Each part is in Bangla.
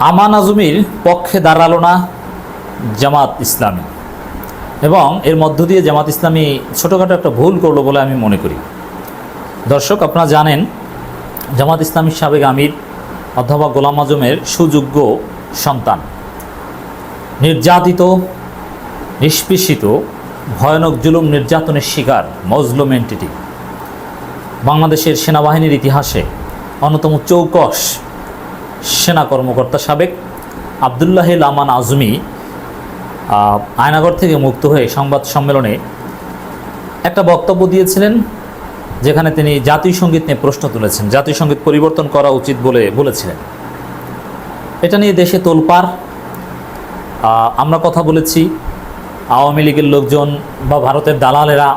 আমান আজমির পক্ষে দাঁড়াল না জামাত ইসলামী। এবং এর মধ্য দিয়ে জামাত ইসলামী ছোটোখাটো একটা ভুল করল বলে আমি মনে করি। দর্শক, আপনারা জানেন, জামাত ইসলামীর সাবেক আমির অধ্যাপক গোলাম আজমের সুযোগ্য সন্তান। নির্যাতিত, নিষ্পেষিত, ভয়ানক জুলুম নির্যাতনের শিকার মজলুম এন্টিটি বাংলাদেশের সেনাবাহিনীর ইতিহাসে অন্যতম চৌকস সেনা কর্মকর্তা সাবেক আবদুল্লাহ লামান আজমি আয়নাগর থেকে মুক্ত হয়ে সংবাদ সম্মেলনে একটা বক্তব্য দিয়েছিলেন, যেখানে তিনি জাতীয় সংগীত নিয়ে প্রশ্ন তুলেছেন। জাতীয় সংগীত পরিবর্তন করা উচিত বলে বলেছিলেন। এটা নিয়ে দেশে তোলপাড় আমরা কথা বলেছি, আওয়ামী লীগের লোকজন বা ভারতের দালালেরা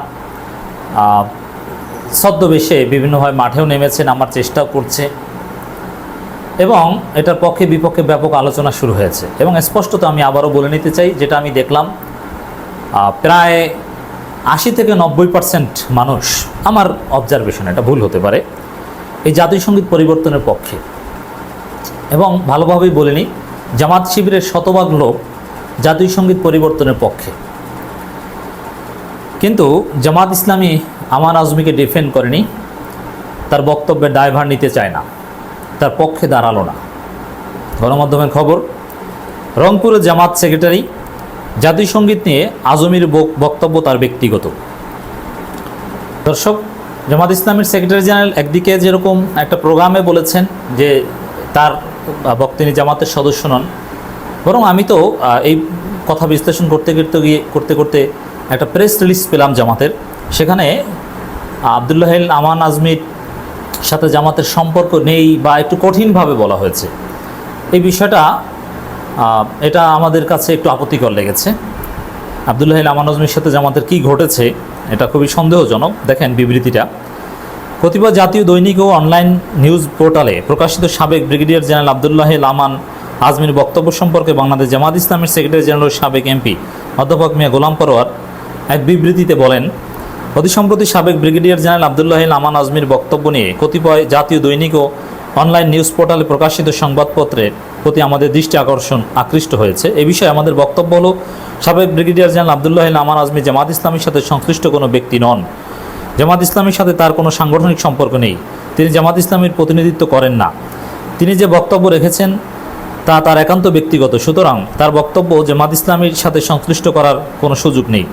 ছদ্মবেশে বিভিন্নভাবে মাঠেও নেমেছেন, আমার চেষ্টা করছে। এবং এটার পক্ষে বিপক্ষে ব্যাপক আলোচনা শুরু হয়েছে। এবং স্পষ্টত আমি আবারও বলে নিতে চাই, যেটা আমি দেখলাম প্রায় আশি থেকে নব্বই পার্সেন্ট মানুষ আমার অবজারভেশন এটা ভুল হতে পারে, এই জাতীয় সংগীত পরিবর্তনের পক্ষে। এবং ভালোভাবেই বলিনি জামাত শিবিরের শতভাগ লোক জাতীয় সংগীত পরিবর্তনের পক্ষে। কিন্তু জামাত ইসলামী আমান আজমিকে ডিফেন্ড করেনি, তার বক্তব্যের দায়ভার নিতে চায় না। তার পক্ষে দাঁড়াল না। গণমাধ্যমের খবর রংপুরের জামাত সেক্রেটারি জাতীয় সংগীত নিয়ে আজমির বক- বক্তব্য তার ব্যক্তিগত। দর্শক জামাত ইসলামের সেক্রেটারি জেনারেল একদিকে যেরকম একটা প্রোগ্রামে বলেছেন যে তার আহ, বক- তিনি জামাতের সদস্য নন বরং আমি তো এই কথা বিশ্লেষণ করতে করতে গিয়ে করতে করতে একটা প্রেস রিলিজ পেলাম জামাতের। সেখানে আবদুল্লাহ আমান আজমির সাথে জামাতের সম্পর্ক নেই বা একটু কঠিনভাবে বলা হয়েছে। এই বিষয়টা এটা আমাদের কাছে একটু আপত্তিকর লেগেছে। আবদুল্লাহ আমান আজমির সাথে জামাতের কি ঘটেছে, এটা খুবই সন্দেহজনক। দেখেন বিবৃতিটা। কতিপয় জাতীয় দৈনিক ও অনলাইন নিউজ পোর্টালে প্রকাশিত সাবেক ব্রিগেডিয়ার জেনারেল আবদুল্লাহ আমান আজমির বক্তব্য সম্পর্কে বাংলাদেশ জামাত ইসলামের সেক্রেটারি জেনারেল সাবেক এমপি অধ্যাপক মিয়া গোলাম পরোয়ার এক বিবৃতিতে বলেন অতি সম্প্রতি সাবেক ব্রিগেডিয়ার জেনারেল আবদুল্লাহ আমান আজমির বক্তব্য নিয়ে কতিপয় জাতীয় দৈনিক ও অনলাইন নিউজ পোর্টালে প্রকাশিত সংবাদপত্রের প্রতি আমাদের দৃষ্টি আকর্ষণ আকৃষ্ট হয়েছে। এ বিষয়ে আমাদের বক্তব্য হলো, সাবেক ব্রিগেডিয়ার জেনারেল আবদুল্লাহ আমান আজমি জামাত ইসলামের সাথে সংশ্লিষ্ট কোনো ব্যক্তি নন। জামাত ইসলামের সাথে তার কোনো সাংগঠনিক সম্পর্ক নেই। তিনি জামাত ইসলামের প্রতিনিধিত্ব করেন না। তিনি যে বক্তব্য রেখেছেন, তা তার একান্ত ব্যক্তিগত। সুতরাং তার বক্তব্য জামাত ইসলামীর সাথে সংশ্লিষ্ট করার কোনো সুযোগ নেই।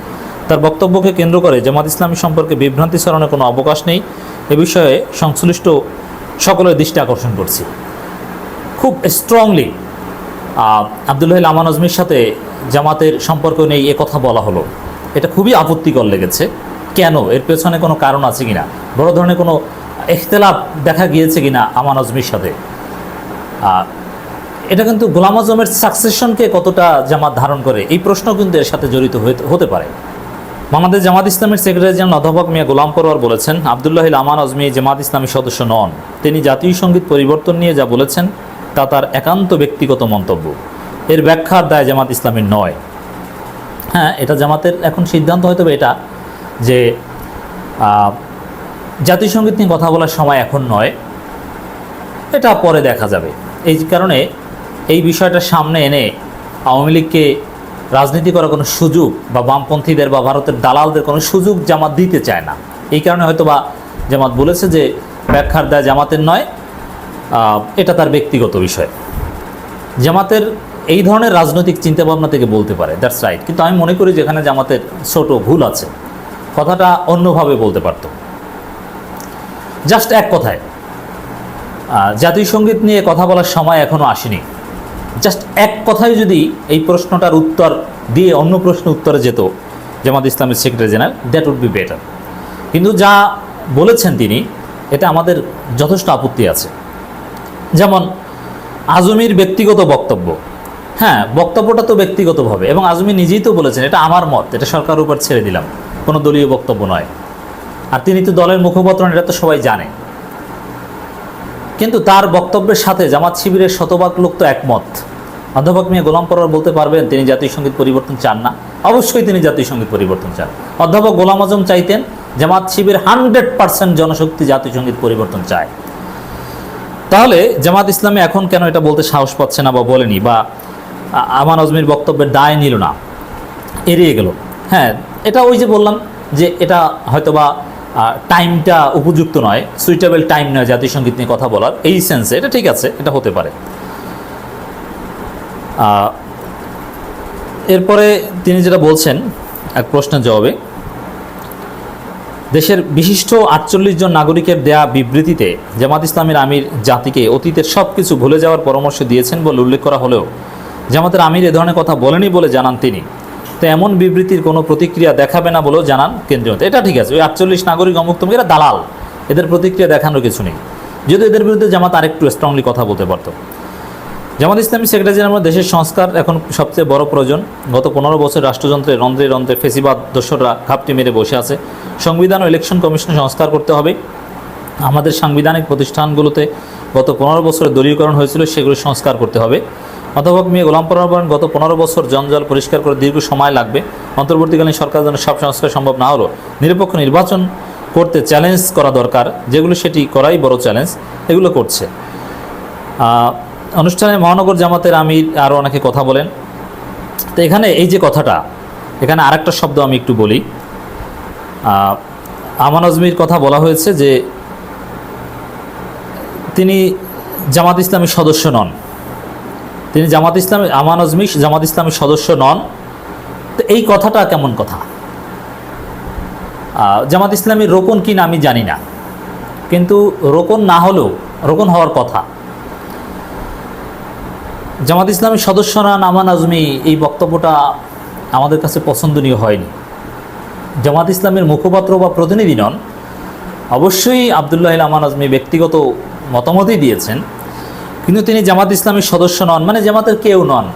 তার বক্তব্যকে কেন্দ্র করে জামাত ইসলামী সম্পর্কে বিভ্রান্তি ছড়ানোর কোনো অবকাশ নেই। এ বিষয়ে সংশ্লিষ্ট সকলের দৃষ্টি আকর্ষণ করছি। খুব স্ট্রংলি আবদুল্লাহ আমান আজমির সাথে জামাতের সম্পর্ক নেই এ কথা বলা হলো। এটা খুবই আপত্তিকর লেগেছে। কেন? এর পেছনে কোনো কারণ আছে কিনা? বড় ধরনের কোনো ইখতলাফ দেখা গিয়েছে কিনা আমান আজমির সাথে? এটা কিন্তু গোলাম আজমের সাকসেশনকে কতটা জামাত ধারণ করে? এই প্রশ্ন কিন্তু এর সাথে জড়িত হতে পারে। বাংলাদেশ জামাত ইসলামের সেক্রেটারি জেনারেল অধ্যাপক মিয়া গোলাম পরোয়ার বলেছেন আবদুল্লাহ আমান আজমি জামাত ইসলামী সদস্য নন। তিনি জাতীয় সংগীত পরিবর্তন নিয়ে যা বলেছেন, তা তার একান্ত ব্যক্তিগত মন্তব্য। এর ব্যাখ্যার দায় জামাত ইসলামের নয়। হ্যাঁ এটা জামাতের এখন সিদ্ধান্ত হয়তো এটা যে জাতীয় সংগীত নিয়ে কথা বলার সময় এখন নয়, এটা পরে দেখা যাবে। এই কারণে এই বিষয়টা সামনে এনে আওয়ামী লীগকে রাজনীতি করার কোনো সুযোগ বা বামপন্থীদের বা ভারতের দালালদের কোনো সুযোগ জামাত দিতে চায় না। এই কারণে হয়তো বা জামাত বলেছে যে ব্যাখ্যার দেয় জামাতের নয় এটা তার ব্যক্তিগত বিষয়। জামাতের এই ধরনের রাজনৈতিক চিন্তাভাবনা থেকে বলতে পারে দ্যাটস রাইট কিন্তু আমি মনে করি যেখানে জামাতের ছোট ভুল আছে, কথাটা অন্যভাবে বলতে পারত। জাস্ট এক কথায় জাতীয় সংগীত নিয়ে কথা বলার সময় এখনও আসেনি। জাস্ট এক কথায় যদি এই প্রশ্নটার উত্তর দিয়ে অন্য প্রশ্ন উত্তরে যেত জামাত ইসলামের secretary general, that would be better. কিন্তু যা বলেছেন তিনি এটা আমাদের যথেষ্ট আপত্তি আছে। যেমন আজমির ব্যক্তিগত বক্তব্য। হ্যাঁ বক্তব্যটা তো ব্যক্তিগতভাবে, এবং আজমি নিজেই তো বলেছেন, এটা আমার মত, এটা সরকারের উপর ছেড়ে দিলাম, কোনো দলীয় বক্তব্য নয়। আর তিনি তো দলের মুখপত্র এটা তো সবাই জানে। কিন্তু তার বক্তব্যের সাথে জামাত শিবিরের শতভাগ লোক তো একমত। অধ্যাপক মিয়া গোলাম পরোয়ার বলতে পারবেন, তিনি জাতীয় সংগীত পরিবর্তন চান না। অবশ্যই তিনি জাতীয় সংগীত পরিবর্তন চান। অধ্যাপক গোলাম আজম চাইতেন, জামাত শিবির হান্ড্রেড পার্সেন্ট জনশক্তি জাতীয় সংগীত পরিবর্তন চায়। তাহলে জামাত ইসলামী এখন কেন এটা বলতে সাহস পাচ্ছে না বা বলেনি বা আমান আজমির বক্তব্যের দায় নিল না? এড়িয়ে গেল। হ্যাঁ এটা ওই যে বললাম যে এটা হয়তোবা টাইমটা উপযুক্ত নয়, সুইটেবল টাইম নয় জাতীয় সংগীত নিয়ে কথা বলার। এই সেন্সে এটা ঠিক আছে, এটা হতে পারে। এরপরে তিনি যেটা বলছেন, এক প্রশ্নের জবাবে, দেশের বিশিষ্ট আটচল্লিশ জন নাগরিকের দেয়া বিবৃতিতে জামাত ইসলামের আমির জাতিকে অতীতের সব কিছু ভুলে যাওয়ার পরামর্শ দিয়েছেন বলে উল্লেখ করা হলেও জামাতের আমির এ ধরনের কথা বলেনি বলে জানান তিনি। তো এমন বিবৃতির কোনো প্রতিক্রিয়া দেখাবে না বলেও জানান কেন্দ্রীয় এটা ঠিক আছে, ওই আটচল্লিশ নাগরিক অমুক্তম এরা দালাল। এদের প্রতিক্রিয়া দেখানোর কিছু নেই। যদি এদের বিরুদ্ধে জামাত আরেকটু স্ট্রংলি কথা বলতে পারতো। জামাত ইসলামী সেক্রেটারি জেনারেল দেশের সংস্কার এখন সবচেয়ে বড় প্রয়োজন। গত পনেরো বছর রাষ্ট্রযন্ত্রে রন্ধ্রে রন্ধ্রে ফেসিবাদ দোসররা ঘাপটি মেরে বসে আছে। সংবিধান ও ইলেকশন কমিশন সংস্কার করতে হবে। আমাদের সাংবিধানিক প্রতিষ্ঠানগুলোতে গত পনেরো বছরে দলীয়করণ হয়েছিল, সেগুলো সংস্কার করতে হবে। অধ্যাপক মিয়া গোলাম পরোয়ার গত পনেরো বছর জঞ্জাল পরিষ্কার করে দীর্ঘ সময় লাগবে। অন্তর্বর্তীকালীন সরকার যেন সব সংস্কার সম্ভব না হলেও নিরপেক্ষ নির্বাচন করতে চ্যালেঞ্জ করা দরকার। যেগুলো সেটি করাই বড় চ্যালেঞ্জ এগুলো করছে। অনুষ্ঠানে মহানগর জামাতের আমির আরও অনেকে কথা বলেন। তো এখানে এই যে কথাটা, এখানে আরেকটা শব্দ আমি একটু বলি। আমান আজমির কথা বলা হয়েছে যে তিনি জামাত ইসলামীর সদস্য নন। তিনি জামাত ইসলামী, আমান আজমি জামাত ইসলামীর সদস্য নন। তো এই কথাটা কেমন কথা? জামাত ইসলামীর রোকন কি না আমি জানি না। কিন্তু রোকন না হলেও, রোকন হওয়ার কথা। জামাত ইসলামের সদস্য নন আমান আজমি এই বক্তব্যটা আমাদের কাছে পছন্দনীয় হয়নি। জামাত ইসলামের মুখপাত্র বা প্রতিনিধি নন। অবশ্যই আবদুল্লাহ আমান আজমি ব্যক্তিগত মতামতই দিয়েছেন, কিন্তু তিনি জামাত ইসলামের সদস্য নন মানে জামাতের কেউ নন।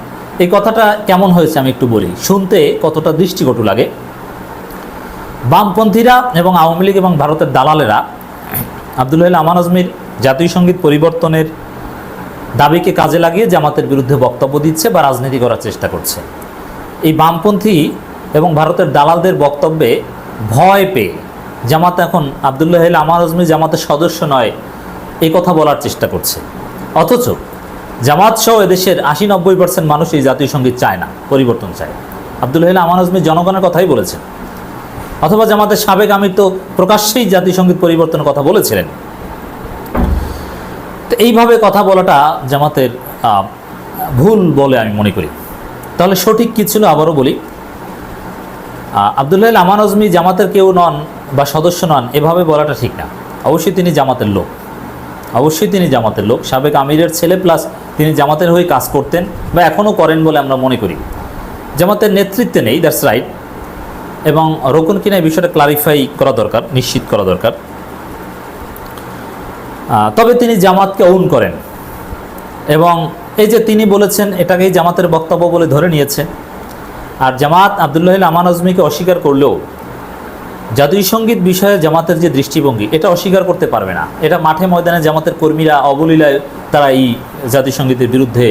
এই কথাটা কেমন হয়েছে আমি একটু বলি। শুনতে কতটা দৃষ্টিকটু লাগে। বামপন্থীরা এবং আওয়ামী লীগ এবং ভারতের দালালেরা আবদুল্লাহ আমান আজমির জাতীয় সংগীত পরিবর্তনের দাবিকে কাজে লাগিয়ে জামাতের বিরুদ্ধে বক্তব্য দিচ্ছে বা রাজনীতি করার চেষ্টা করছে। এই বামপন্থী এবং ভারতের দালালদের বক্তব্যে ভয় পেয়ে জামাত এখন আবদুল্লাহ আমার আজমি জামাতের সদস্য নয় এই কথা বলার চেষ্টা করছে। অথচ জামাত সহ এদেশের আশি নব্বই পার্সেন্ট মানুষ এই জাতীয় সংগীত চায় না, পরিবর্তন চায়। আবদুল্লাহ আমার আজমি জনগণের কথাই বলেছেন। অথবা জামাতের সাবেক আমির তো প্রকাশ্যেই জাতীয় সংগীত পরিবর্তনের কথা বলেছিলেন। তো এইভাবে কথা বলাটা জামাতের ভুল বলে আমি মনে করি। তাহলে সঠিক কী ছিল আবারও বলি। আবদুল্লাহ আমান আজমি জামাতের কেউ নন বা সদস্য নন, এভাবে বলাটা ঠিক না। অবশ্যই তিনি জামাতের লোক। অবশ্যই তিনি জামাতের লোক। সাবেক আমিরের ছেলে প্লাস তিনি জামাতের হয়ে কাজ করতেন বা এখনও করেন বলে আমরা মনে করি। জামাতের নেতৃত্বে নেই, দ্যাটস রাইট। এবং রোকন কিনা এই বিষয়টা ক্লারিফাই করা দরকার, নিশ্চিত করা দরকার। তবে তিনি জামাতকে ওন করেন। এবং এই যে তিনি বলেছেন, এটাকেই জামাতের বক্তব্য বলে ধরে নিয়েছে। আর জামাত আবদুল্লাহ আমান আজমিকে অস্বীকার করলেও জাতীয় সংগীত বিষয়ে জামাতের যে দৃষ্টিভঙ্গি, এটা অস্বীকার করতে পারবে না। এটা মাঠে ময়দানে জামাতের কর্মীরা অবলীলায় তারা এই জাতীয় বিরুদ্ধে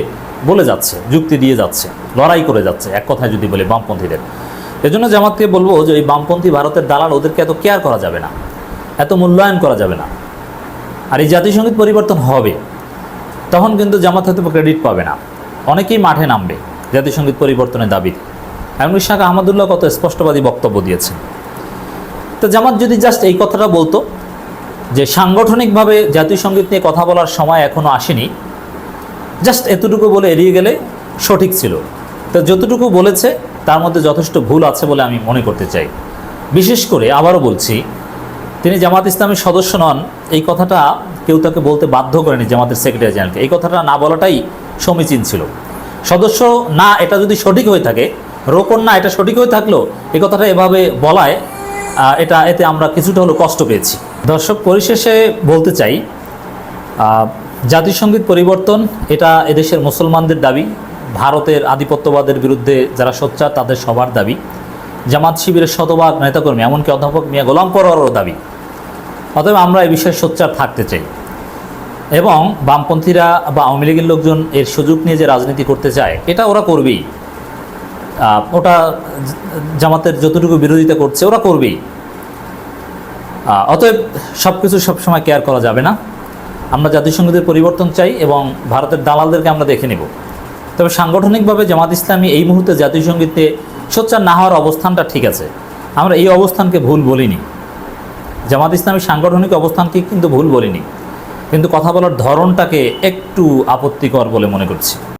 বলে যাচ্ছে, যুক্তি দিয়ে যাচ্ছে, লড়াই করে যাচ্ছে, এক কথায় যদি বলে বামপন্থীদের। এজন্য জামাতকে বলব যে এই বামপন্থী ভারতের দালাল, ওদেরকে এত কেয়ার করা যাবে না, এত মূল্যায়ন করা যাবে না। আর এই জাতীয় সংগীত পরিবর্তন হবে, তখন কিন্তু জামাত হয়তো ক্রেডিট পাবে না। অনেকেই মাঠে নামবে জাতীয় সংগীত পরিবর্তনের দাবিতে। এমন শাহ আহমদুল্লাহ কত স্পষ্টবাদী বক্তব্য দিয়েছেন। তো জামাত যদি জাস্ট এই কথাটা বলতো, যে সাংগঠনিকভাবে জাতীয় সংগীত নিয়ে কথা বলার সময় এখনও আসেনি জাস্ট এতটুকু বলে এড়িয়ে গেলে সঠিক ছিল। তো যতটুকু বলেছে, তার মধ্যে যথেষ্ট ভুল আছে বলে আমি মনে করতে চাই। বিশেষ করে আবারও বলছি তিনি জামাত ইসলামের সদস্য নন। এই কথাটা কেউ তাকে বলতে বাধ্য করেনি জামাতের সেক্রেটারি জেনারেলকে এই কথাটা না বলাটাই সমীচীন ছিল। সদস্য না, এটা যদি সঠিক হয়ে থাকে রোপণ না, এটা সঠিক হয়ে থাকলেও এই কথাটা এভাবে বলায় এটা এতে আমরা কিছুটা হলেও কষ্ট পেয়েছি। দর্শক, পরিশেষে বলতে চাই জাতিসংগীত পরিবর্তন, এটা এদেশের মুসলমানদের দাবি। ভারতের আধিপত্যবাদের বিরুদ্ধে যারা সোচ্চার, তাদের সবার দাবি। জামাত শিবিরের শতভাগ নেতাকর্মী, এমনকি অধ্যাপক মিয়া গোলাম পরোয়ারও দাবি। অতএব আমরা এই বিষয়ে সোচ্চার থাকতে চাই। এবং বামপন্থীরা বা আওয়ামী লীগের লোকজন এর সুযোগ নিয়ে যে রাজনীতি করতে চায়, এটা ওরা করবেই। ওটা জামাতের যতটুকু বিরোধিতা করছে, ওরা করবেই। অতএব সব কিছু সবসময় কেয়ার করা যাবে না। আমরা জাতিসংঘের পরিবর্তন চাই এবং ভারতের দালালদেরকে আমরা দেখে নেব। তবে সাংগঠনিকভাবে জামাত ইসলামী এই মুহূর্তে জাতিসংঘীতে সোচ্চার না হওয়ার অবস্থানটা ঠিক আছে। আমরা এই অবস্থানকে ভুল বলিনি। জামাত ইসলামী সাংগঠনিক অবস্থানকে কিন্তু ভুল বলিনি। কিন্তু কথা বলার ধরনটাকে একটু আপত্তিকর বলে মনে করছি।